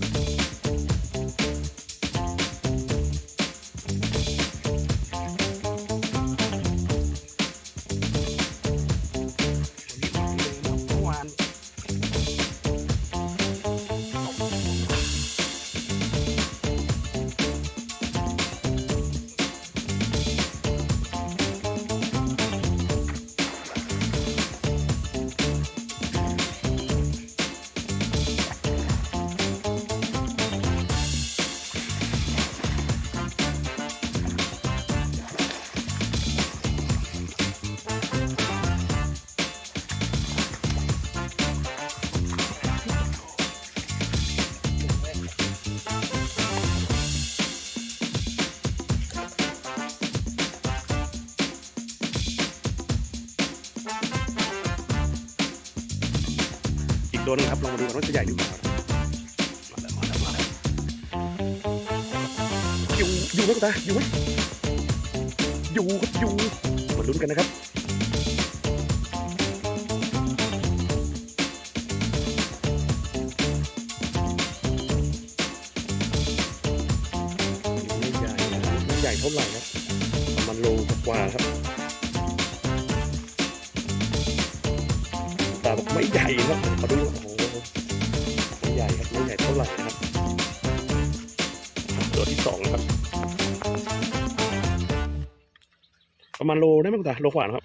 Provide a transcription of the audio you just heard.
เกตัวนึงครับลองมาดูกันว่าจะใหญ่หรือเปล่ามาแล้วมาแล้วมาแล้วอยู่อยู่ไหมคุณตาอยู่ไหมอยู่ครับอยู่มาลุ้นกันนะครับไม่ใหญ่นะไม่ใหญ่เท่าไหร่ครับประมันโลกว่าครับ ตาบอกไม่ใหญ่ครับขาดูโอ้โหไม่ใหญ่ครับไม่ใหญ่เท่าไหร่นะครับ ตัวที่สองครับ ประมาณโลได้ไหมคุณตาโลกว่านะครับ